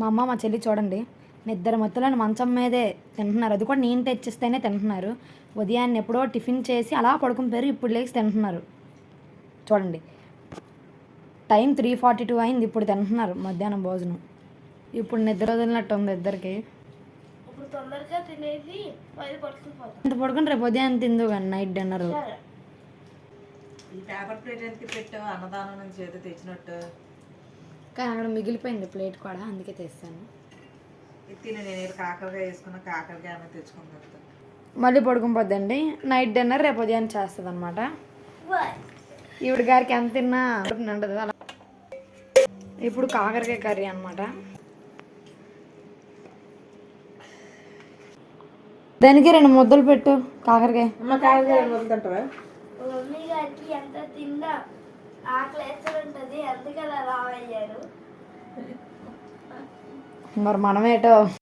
మా అమ్మ మా చెల్లి చూడండి నిద్ర మత్తులను మంచం మీదే తింటున్నారు. అది కూడా నేను తెచ్చిస్తేనే తింటున్నారు. ఉదయాన్నే ఎప్పుడో టిఫిన్ చేసి అలా పడుకుని పేరు ఇప్పుడు లేచి తింటున్నారు. చూడండి టైం త్రీ ఫార్టీ టూ అయింది ఇప్పుడు తింటున్నారు మధ్యాహ్నం భోజనం. ఇప్పుడు నిద్ర వదిలినట్టు ఉంది ఇద్దరికి. ఇప్పుడు తొందరగా తినేసి పది పడుకుపోతాం ఇంత పడుకుని రేపు ఉదయం తిందు కానీ నైట్ డిన్నర్. ఈ పేపర్ ప్లేట్ ఎందుకు పెట్టావు? అన్నదానం నుంచి ఏదో తెచ్చినట్టు. కానీ అక్కడ మిగిలిపోయింది ప్లేట్ కూడా అందుకే తెస్తాను. కాకరకాయ వేసుకున్న కాకరకాయ అన్న తెచ్చుకున్నట్టు మళ్ళీ పడుకుని పోద్దండి నైట్ డిన్నర్ రేపు ఉదయం చేస్తుంది అనమాట ఈవిడ గారికి ఎంత తిన్నా నిండదు అలా. ఇప్పుడు కాకరకాయ కర్రీ అనమాట దానికి రెండు ముద్దలు పెట్టు కాకరకాయ. అమ్మ కాకరకాయ మమ్మీ గారికి ఎంత తిన్నా. ఆకలి ఉంటుంది అందుకని అలా అయ్యారు. మరి మనమేటో